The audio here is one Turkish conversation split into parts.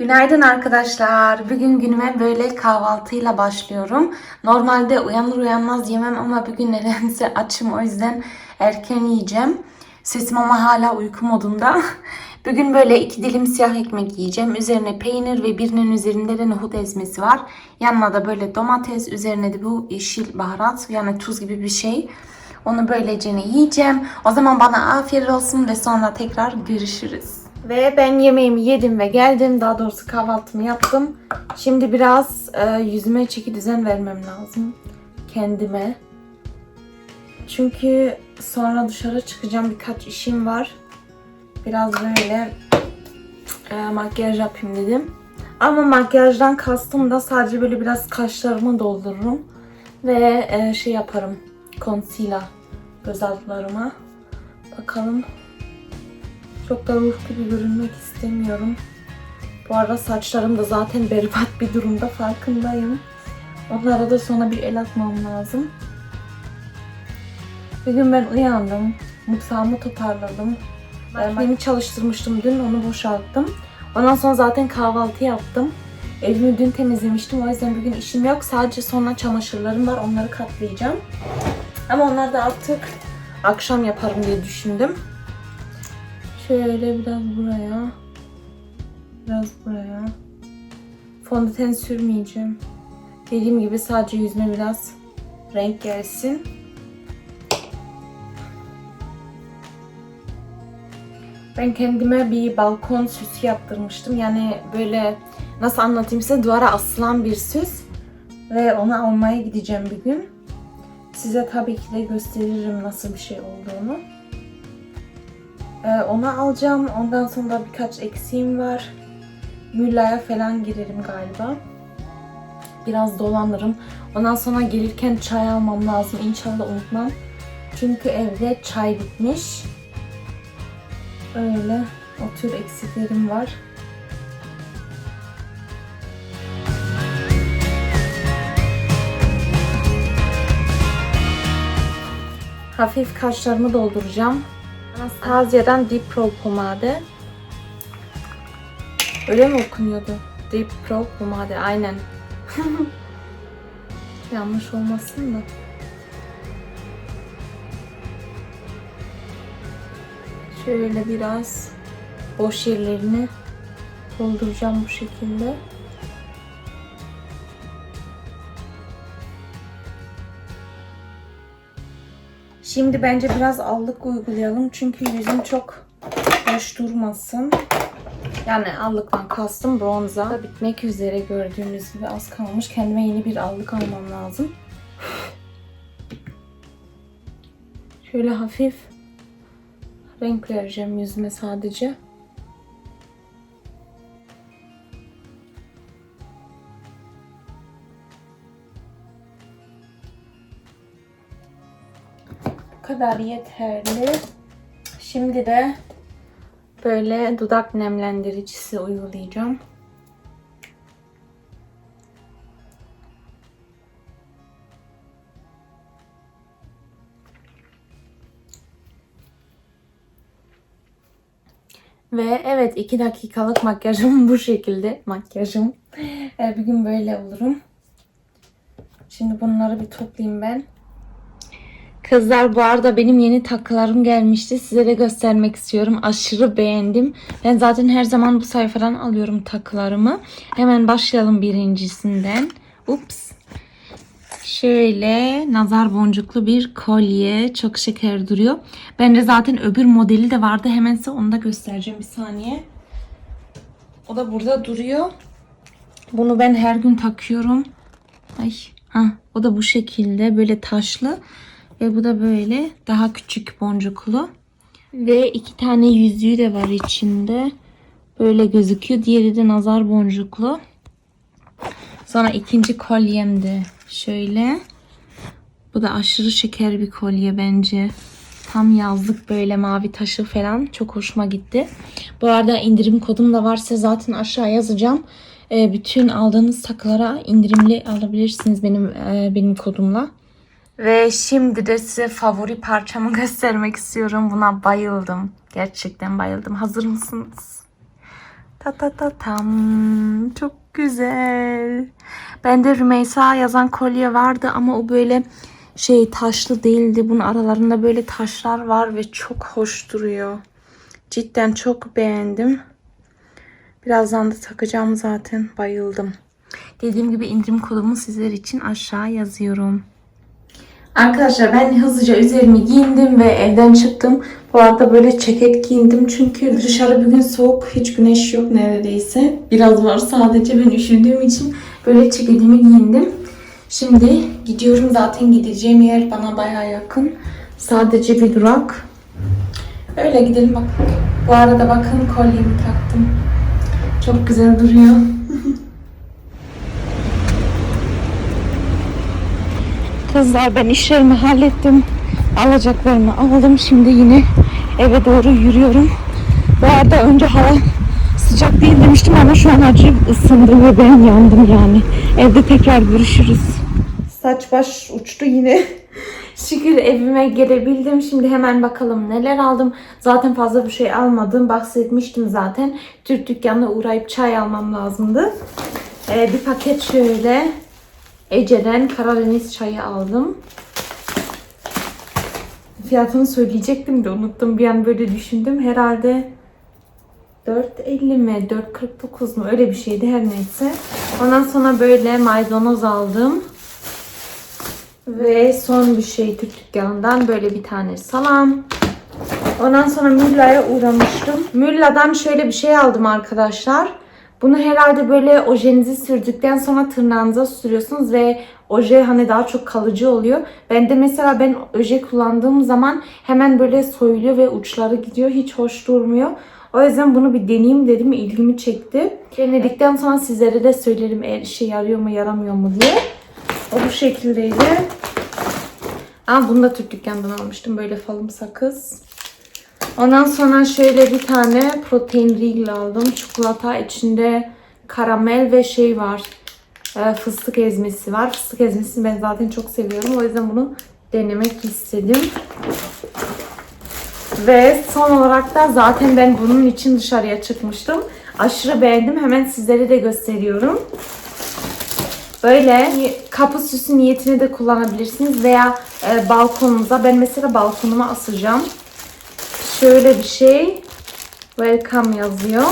Günaydın arkadaşlar. Bugün günüme böyle kahvaltıyla başlıyorum. Normalde uyanır uyanmaz yemem ama bugün nedense açım o yüzden erken yiyeceğim. Sesim ama hala uyku modunda. Bugün böyle iki dilim siyah ekmek yiyeceğim. Üzerine peynir ve birinin üzerinde de nohut ezmesi var. Yanına da böyle domates, üzerine de bu yeşil baharat yani tuz gibi bir şey. Onu böylece yiyeceğim. O zaman bana afiyet olsun ve sonra tekrar görüşürüz. Ve ben yemeğimi yedim ve geldim. Daha doğrusu kahvaltımı yaptım. Şimdi biraz e, yüzüme çeki düzen vermem lazım. Kendime. Çünkü sonra dışarı çıkacağım. Birkaç işim var. Biraz böyle e, makyaj yapayım dedim. Ama makyajdan kastım da sadece böyle biraz kaşlarımı doldururum. Ve e, şey yaparım. Concealer göz altlarıma. Bakalım. Çok da ruh gibi görünmek istemiyorum. Bu arada saçlarım da zaten berbat bir durumda farkındayım. Onlara da sonra bir el atmam lazım. Bir gün ben uyandım. Mutfağımı toparladım. Makinemi çalıştırmıştım dün onu boşalttım. Ondan sonra zaten kahvaltı yaptım. Evimi dün temizlemiştim o yüzden bugün işim yok. Sadece sonra çamaşırlarım var onları katlayacağım. Ama onları da artık akşam yaparım diye düşündüm. Şöyle biraz buraya. Biraz buraya. Fondöten sürmeyeceğim. Dediğim gibi sadece yüzüme biraz renk gelsin. Ben kendime bir balkon süsü yaptırmıştım. Yani böyle nasıl anlatayım size duvara asılan bir süs. Ve onu almaya gideceğim bir gün. Size tabii ki de gösteririm nasıl bir şey olduğunu. Ee, onu alacağım. Ondan sonra birkaç eksiğim var. Mülla'ya falan girerim galiba. Biraz dolanırım. Ondan sonra gelirken çay almam lazım. İnşallah unutmam. Çünkü evde çay bitmiş. Öyle o tür eksiklerim var. Hafif kaşlarımı dolduracağım. Anastasia'dan Deep Pro pomade. Öyle mi okunuyordu? Deep Pro pomade aynen. Yanlış olmasın da. Şöyle biraz boş yerlerini dolduracağım bu şekilde. Şimdi bence biraz allık uygulayalım çünkü yüzüm çok hoş durmasın. Yani allıktan kastım bronza. Bitmek üzere gördüğünüz gibi az kalmış. Kendime yeni bir allık almam lazım. Şöyle hafif renk vereceğim yüzüme sadece. Kadar yeterli. Şimdi de böyle dudak nemlendiricisi uygulayacağım. Ve evet 2 dakikalık makyajım bu şekilde. Makyajım. Ee, bir gün böyle olurum. Şimdi bunları bir toplayayım ben. Kızlar bu arada benim yeni takılarım gelmişti. Size de göstermek istiyorum. Aşırı beğendim. Ben zaten her zaman bu sayfadan alıyorum takılarımı. Hemen başlayalım birincisinden. Ups. Şöyle nazar boncuklu bir kolye. Çok şeker duruyor. Bence zaten öbür modeli de vardı. Hemen size onu da göstereceğim bir saniye. O da burada duruyor. Bunu ben her gün takıyorum. Ay, ha, o da bu şekilde böyle taşlı. Ve bu da böyle daha küçük boncuklu. Ve iki tane yüzüğü de var içinde. Böyle gözüküyor. Diğeri de nazar boncuklu. Sonra ikinci kolyem de şöyle. Bu da aşırı şeker bir kolye bence. Tam yazlık böyle mavi taşı falan. Çok hoşuma gitti. Bu arada indirim kodum da varsa zaten aşağı yazacağım. Ee, bütün aldığınız takılara indirimli alabilirsiniz benim e, benim kodumla. Ve şimdi de size favori parçamı göstermek istiyorum. Buna bayıldım. Gerçekten bayıldım. Hazır mısınız? Ta ta ta tam. Çok güzel. Bende Rümeysa yazan kolye vardı ama o böyle şey taşlı değildi. Bunun aralarında böyle taşlar var ve çok hoş duruyor. Cidden çok beğendim. Birazdan da takacağım zaten. Bayıldım. Dediğim gibi indirim kodumu sizler için aşağı yazıyorum. Arkadaşlar ben hızlıca üzerimi giyindim ve evden çıktım. Bu arada böyle ceket giyindim çünkü dışarı bugün soğuk. Hiç güneş yok neredeyse. Biraz var sadece ben üşüdüğüm için böyle ceketimi giyindim. Şimdi gidiyorum zaten gideceğim yer bana baya yakın. Sadece bir durak. Öyle gidelim bak. Bu arada bakın kolyemi taktım. Çok güzel duruyor. Kızlar ben işlerimi hallettim. Alacaklarımı aldım. Şimdi yine eve doğru yürüyorum. Bu arada önce hava sıcak değil demiştim ama şu an acayip ısındı ve ben yandım yani. Evde tekrar görüşürüz. Saç baş uçtu yine. Şükür evime gelebildim. Şimdi hemen bakalım neler aldım. Zaten fazla bir şey almadım. Bahsetmiştim zaten. Türk dükkanına uğrayıp çay almam lazımdı. Ee, bir paket şöyle Ece'den Karadeniz çayı aldım. Fiyatını söyleyecektim de unuttum. Bir an böyle düşündüm. Herhalde 4.50 mi 4.49 mu öyle bir şeydi her neyse. Ondan sonra böyle maydanoz aldım. Ve son bir şey Türk dükkanından böyle bir tane salam. Ondan sonra Mülla'ya uğramıştım. Mülla'dan şöyle bir şey aldım arkadaşlar. Bunu herhalde böyle ojenizi sürdükten sonra tırnağınıza sürüyorsunuz ve oje hani daha çok kalıcı oluyor. Ben de mesela ben oje kullandığım zaman hemen böyle soyuluyor ve uçları gidiyor. Hiç hoş durmuyor. O yüzden bunu bir deneyeyim dedim. ilgimi çekti. Denedikten sonra sizlere de söylerim eğer işe yarıyor mu yaramıyor mu diye. O bu şekildeydi. Aa, bunu da Türk dükkanından almıştım. Böyle falım sakız. Ondan sonra şöyle bir tane protein regal aldım. Çikolata içinde karamel ve şey var. e, fıstık ezmesi var. Fıstık ezmesini ben zaten çok seviyorum. O yüzden bunu denemek istedim. Ve son olarak da zaten ben bunun için dışarıya çıkmıştım. Aşırı beğendim. Hemen sizlere de gösteriyorum. Böyle kapı süsü niyetine de kullanabilirsiniz veya e, balkonunuza. Ben mesela balkonuma asacağım. Şöyle bir şey. Welcome yazıyor.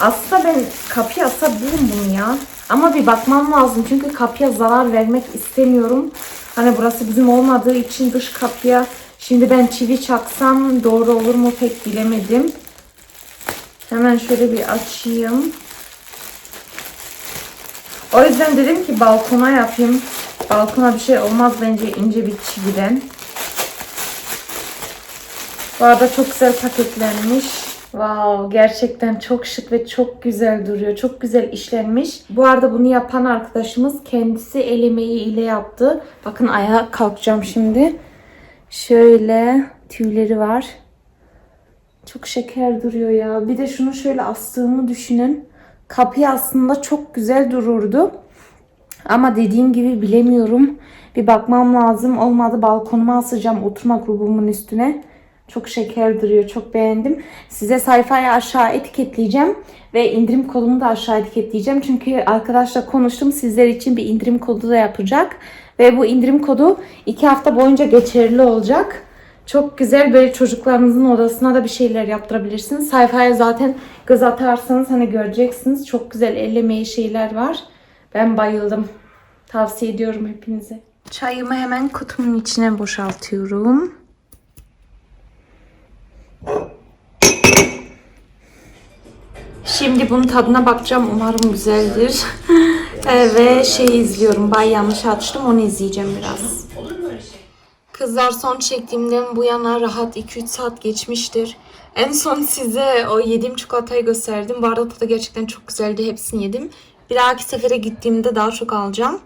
Aslında ben kapıya asabilirim bunu ya. Ama bir bakmam lazım çünkü kapıya zarar vermek istemiyorum. Hani burası bizim olmadığı için dış kapıya şimdi ben çivi çaksam doğru olur mu pek bilemedim. Hemen şöyle bir açayım. O yüzden dedim ki balkona yapayım. Balkona bir şey olmaz bence ince bir çividen. Bu arada çok güzel paketlenmiş. Wow, gerçekten çok şık ve çok güzel duruyor. Çok güzel işlenmiş. Bu arada bunu yapan arkadaşımız kendisi el ile yaptı. Bakın ayağa kalkacağım şimdi. Şöyle tüyleri var. Çok şeker duruyor ya. Bir de şunu şöyle astığımı düşünün. Kapı aslında çok güzel dururdu. Ama dediğim gibi bilemiyorum. Bir bakmam lazım. Olmadı balkonuma asacağım oturma grubumun üstüne. Çok şeker duruyor. Çok beğendim. Size sayfayı aşağı etiketleyeceğim. Ve indirim kodumu da aşağı etiketleyeceğim. Çünkü arkadaşla konuştum. Sizler için bir indirim kodu da yapacak. Ve bu indirim kodu 2 hafta boyunca geçerli olacak. Çok güzel böyle çocuklarınızın odasına da bir şeyler yaptırabilirsiniz. Sayfaya zaten göz atarsanız hani göreceksiniz. Çok güzel el emeği şeyler var. Ben bayıldım. Tavsiye ediyorum hepinize. Çayımı hemen kutumun içine boşaltıyorum. Şimdi bunun tadına bakacağım. Umarım güzeldir. Ee, Ve şey izliyorum. Bay yanlış açtım. Onu izleyeceğim biraz. Kızlar son çektiğimden bu yana rahat 2-3 saat geçmiştir. En son size o yediğim çikolatayı gösterdim. Bu arada tadı gerçekten çok güzeldi. Hepsini yedim. Bir dahaki sefere gittiğimde daha çok alacağım.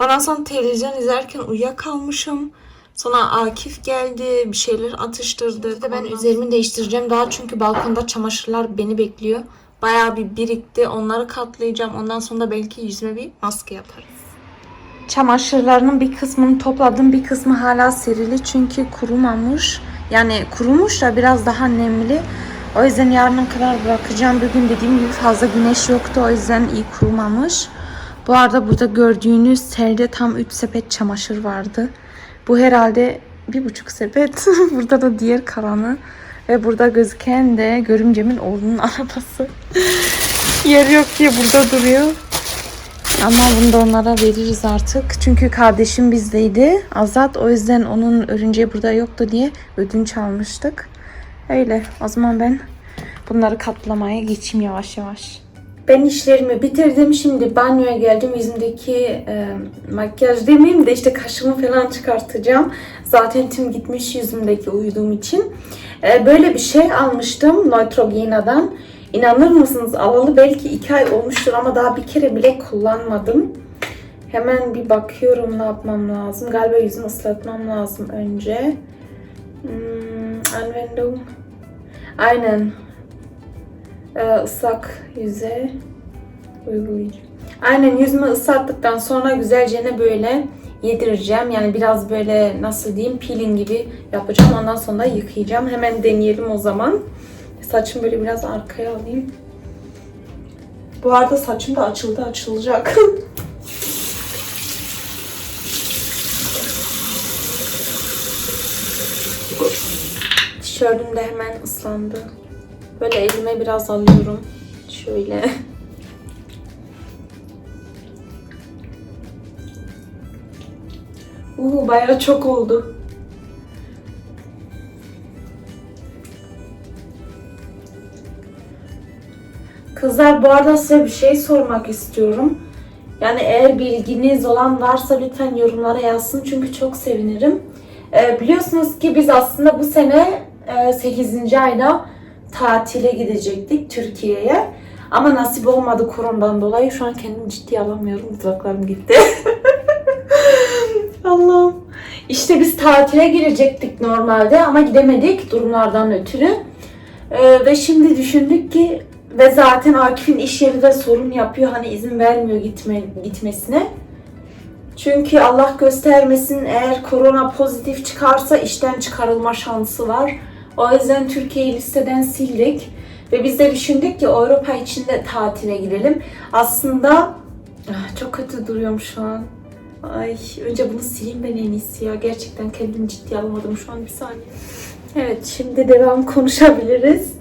Ondan sonra televizyon izlerken uyuyakalmışım. Sonra Akif geldi, bir şeyler atıştırdı. İşte ben üzerimi değiştireceğim daha çünkü balkonda çamaşırlar beni bekliyor. Bayağı bir birikti. Onları katlayacağım. Ondan sonra da belki yüzüme bir maske yaparız. Çamaşırlarının bir kısmını topladım. Bir kısmı hala serili çünkü kurumamış. Yani kurumuş da biraz daha nemli. O yüzden yarına kadar bırakacağım. Bugün dediğim gibi fazla güneş yoktu. O yüzden iyi kurumamış. Bu arada burada gördüğünüz serde tam 3 sepet çamaşır vardı. Bu herhalde bir buçuk sepet. burada da diğer kalanı. Ve burada gözüken de görümcemin oğlunun arabası. Yer yok diye burada duruyor. Ama bunu da onlara veririz artık. Çünkü kardeşim bizdeydi. Azat. O yüzden onun örümceği burada yoktu diye ödünç almıştık. Öyle. O zaman ben bunları katlamaya geçeyim yavaş yavaş. Ben işlerimi bitirdim. Şimdi banyoya geldim. Yüzümdeki e, makyaj demeyeyim de işte kaşımı falan çıkartacağım. Zaten tüm gitmiş yüzümdeki uyuduğum için. E, böyle bir şey almıştım Neutrogena'dan. İnanır mısınız alalı belki iki ay olmuştur ama daha bir kere bile kullanmadım. Hemen bir bakıyorum ne yapmam lazım. Galiba yüzümü ıslatmam lazım önce. Hmm, Anwendung. Aynen. Ee, ıslak yüze uygulayacağım. Aynen yüzümü ıslattıktan sonra güzelce ne böyle yedireceğim. Yani biraz böyle nasıl diyeyim peeling gibi yapacağım. Ondan sonra yıkayacağım. Hemen deneyelim o zaman. Saçımı böyle biraz arkaya alayım. Bu arada saçım da açıldı açılacak. Tişörtüm de hemen ıslandı. Böyle elime biraz alıyorum. Şöyle. Uuu bayağı çok oldu. Kızlar bu arada size bir şey sormak istiyorum. Yani eğer bilginiz olan varsa lütfen yorumlara yazsın çünkü çok sevinirim. Ee, biliyorsunuz ki biz aslında bu sene e, 8. ayda tatile gidecektik Türkiye'ye. Ama nasip olmadı koronadan dolayı. Şu an kendimi ciddiye alamıyorum. Dudaklarım gitti. Allah'ım. İşte biz tatile girecektik normalde ama gidemedik durumlardan ötürü. Ee, ve şimdi düşündük ki ve zaten Akif'in iş yeri de sorun yapıyor. Hani izin vermiyor gitme, gitmesine. Çünkü Allah göstermesin eğer korona pozitif çıkarsa işten çıkarılma şansı var. O yüzden Türkiye'yi listeden sildik. Ve biz de düşündük ki Avrupa içinde tatile gidelim. Aslında ah, çok kötü duruyorum şu an. Ay önce bunu sileyim ben en iyisi ya. Gerçekten kendimi ciddiye almadım şu an bir saniye. Evet şimdi devam konuşabiliriz.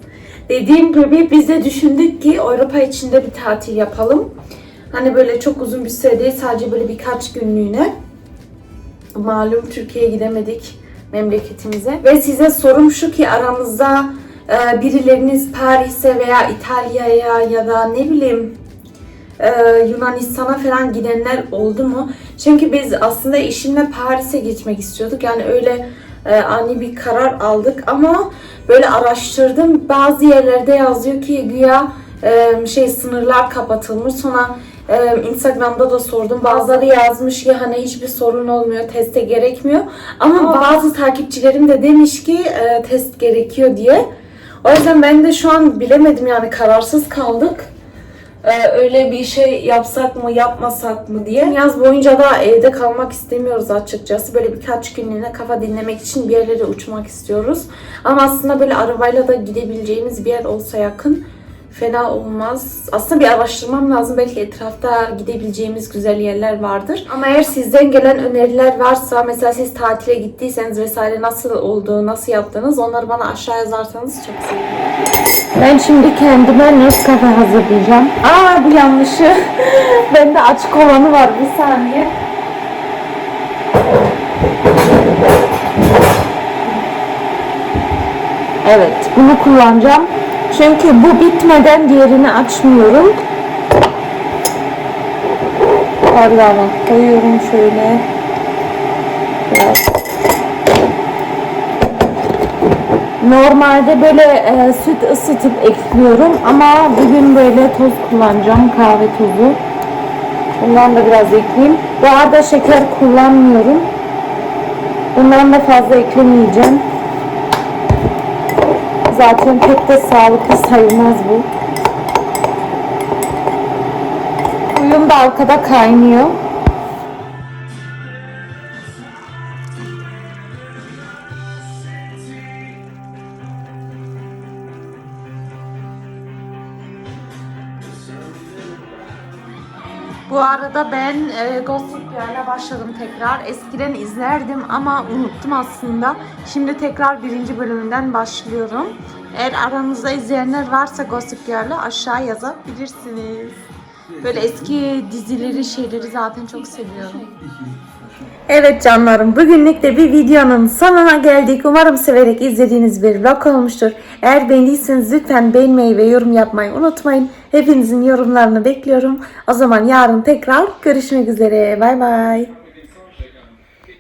Dediğim gibi biz de düşündük ki Avrupa içinde bir tatil yapalım. Hani böyle çok uzun bir süre değil sadece böyle birkaç günlüğüne. Malum Türkiye'ye gidemedik memleketimize. Ve size sorum şu ki aramızda e, birileriniz Paris'e veya İtalya'ya ya da ne bileyim e, Yunanistan'a falan gidenler oldu mu? Çünkü biz aslında eşimle Paris'e gitmek istiyorduk. Yani öyle e, ani bir karar aldık ama böyle araştırdım. Bazı yerlerde yazıyor ki güya e, şey sınırlar kapatılmış. Sonra e, Instagram'da da sordum. Bazıları yazmış ki hani hiçbir sorun olmuyor, teste gerekmiyor. Ama bazı takipçilerim de demiş ki e, test gerekiyor diye. O yüzden ben de şu an bilemedim yani kararsız kaldık. Ee, öyle bir şey yapsak mı yapmasak mı diye. Yaz boyunca da evde kalmak istemiyoruz açıkçası. Böyle birkaç günlüğüne kafa dinlemek için bir yerlere uçmak istiyoruz. Ama aslında böyle arabayla da gidebileceğimiz bir yer olsa yakın fena olmaz. Aslında bir araştırmam lazım. Belki etrafta gidebileceğimiz güzel yerler vardır. Ama eğer sizden gelen öneriler varsa mesela siz tatile gittiyseniz vesaire nasıl oldu, nasıl yaptınız onları bana aşağı yazarsanız çok sevinirim. Ben şimdi kendime Nescafe hazırlayacağım. Aa bu yanlışı. Bende açık olanı var. Bir saniye. Evet, bunu kullanacağım. Çünkü bu bitmeden diğerini açmıyorum. Bardağıma koyuyorum şöyle. Biraz. Normalde böyle e, süt ısıtıp ekliyorum ama bugün böyle toz kullanacağım kahve tozu. Bundan da biraz ekleyeyim. Bu arada şeker kullanmıyorum. Bundan da fazla eklemeyeceğim. Zaten pek de sağlıklı sayılmaz bu. Suyum da arkada kaynıyor. Arada ben e, Gossip Girl'e başladım tekrar. Eskiden izlerdim ama unuttum aslında. Şimdi tekrar birinci bölümünden başlıyorum. Eğer aranızda izleyenler varsa Gossip Girl'ü aşağı yazabilirsiniz. Böyle eski dizileri, şeyleri zaten çok seviyorum. Evet canlarım bugünlük de bir videonun sonuna geldik. Umarım severek izlediğiniz bir vlog olmuştur. Eğer beğendiyseniz lütfen beğenmeyi ve yorum yapmayı unutmayın. Hepinizin yorumlarını bekliyorum. O zaman yarın tekrar görüşmek üzere. Bay bay.